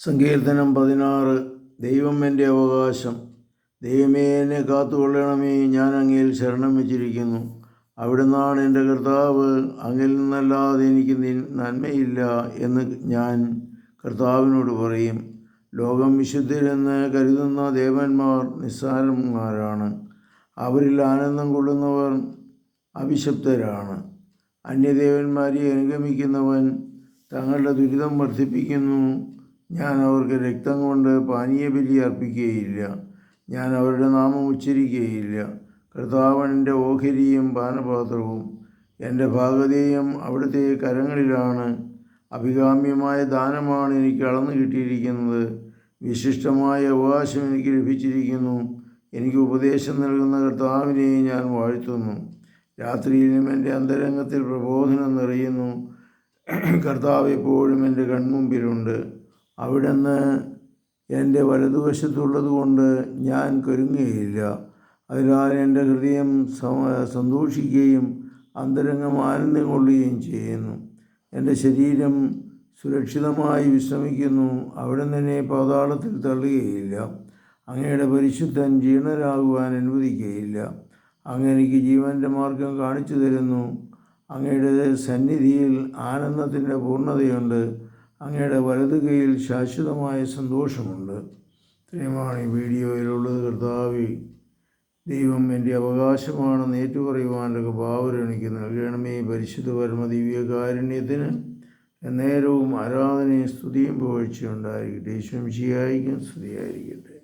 സങ്കീർത്തനം പതിനാറ്. ദൈവം എന്റെ അവകാശം. ദൈവമേ എന്നെ കാത്തുകൊള്ളണമേ. ഞാൻ അങ്ങയിൽ ശരണം വെച്ചിരിക്കുന്നു. അവിടുന്നാണ് എന്റെ കർത്താവ്. അങ്ങിൽ നിന്നല്ലാതെ എനിക്ക് നന്മയില്ല എന്ന് ഞാൻ കർത്താവിനോട് പറയും. ലോകം വിശുദ്ധരെന്ന് കരുതുന്ന ദേവന്മാർ നിസ്സാരന്മാരാണ്. അവരിൽ ആനന്ദം കൊള്ളുന്നവർ അഭിശപ്തരാണ്. അന്യദേവന്മാരെ അനുഗമിക്കുന്നവൻ തങ്ങളുടെ ദുരിതം വർദ്ധിപ്പിക്കുന്നു. ഞാൻ അവർക്ക് രക്തം കൊണ്ട് പാനീയബലി അർപ്പിക്കുകയില്ല. ഞാൻ അവരുടെ നാമം ഉച്ചരിക്കുകയില്ല. കർത്താവന്റെ ഓഹരിയും പാനപാത്രവും എന്റെ ഭാഗതയും അവിടുത്തെ കരങ്ങളിലാണ്. അഭികാമ്യമായ ദാനമാണ് എനിക്ക് അളന്നു കിട്ടിയിരിക്കുന്നത്. വിശിഷ്ടമായ അവകാശം എനിക്ക് ലഭിച്ചിരിക്കുന്നു. എനിക്ക് ഉപദേശം നൽകുന്ന കർത്താവിനെ ഞാൻ വാഴ്ത്തുന്നു. രാത്രിയിലും എന്റെ അന്തരംഗത്തിൽ പ്രബോധനം നിറയുന്നു. കർത്താവ് എപ്പോഴും എന്റെ കൺമുമ്പിലുണ്ട്. അവിടുന്ന് എന്റെ വലതുവശത്തുള്ളത് കൊണ്ട് ഞാൻ കരുങ്ങുകയില്ല. അതിനാൽ എന്റെ ഹൃദയം സന്തോഷിക്കുകയും അന്തരംഗം ആനന്ദം കൊള്ളുകയും ചെയ്യുന്നു. എന്റെ ശരീരം സുരക്ഷിതമായി വിശ്രമിക്കുന്നു. അവിടെ തന്നെ പാതാളത്തിൽ തള്ളുകയില്ല. അങ്ങയുടെ പരിശുദ്ധൻ ജീർണരാകുവാൻ അനുവദിക്കുകയില്ല അങ്ങ് ജീവന്റെ മാർഗം കാണിച്ചു തരുന്നു. അങ്ങയുടെ സന്നിധിയിൽ ആനന്ദത്തിന്റെ പൂർണതയുണ്ട്. അങ്ങയുടെ വലതു കൈയിൽ ശാശ്വതമായ സന്തോഷമുണ്ട്. ഇത്രയുമാണ് ഈ വീഡിയോയിലുള്ളത് കർത്താവി ദൈവം എന്റെ അവകാശമാണെന്ന് ഏറ്റുപറയുവാനുള്ള ഭാവരം എനിക്ക് നൽകണമേ. പരിശുദ്ധ പരമ നേരവും ആരാധനയും സ്തുതിയും പുകഴ്ചയുണ്ടായിരിക്കട്ടെ ശംശിയായിരിക്കും സ്തുതിയായിരിക്കട്ടെ.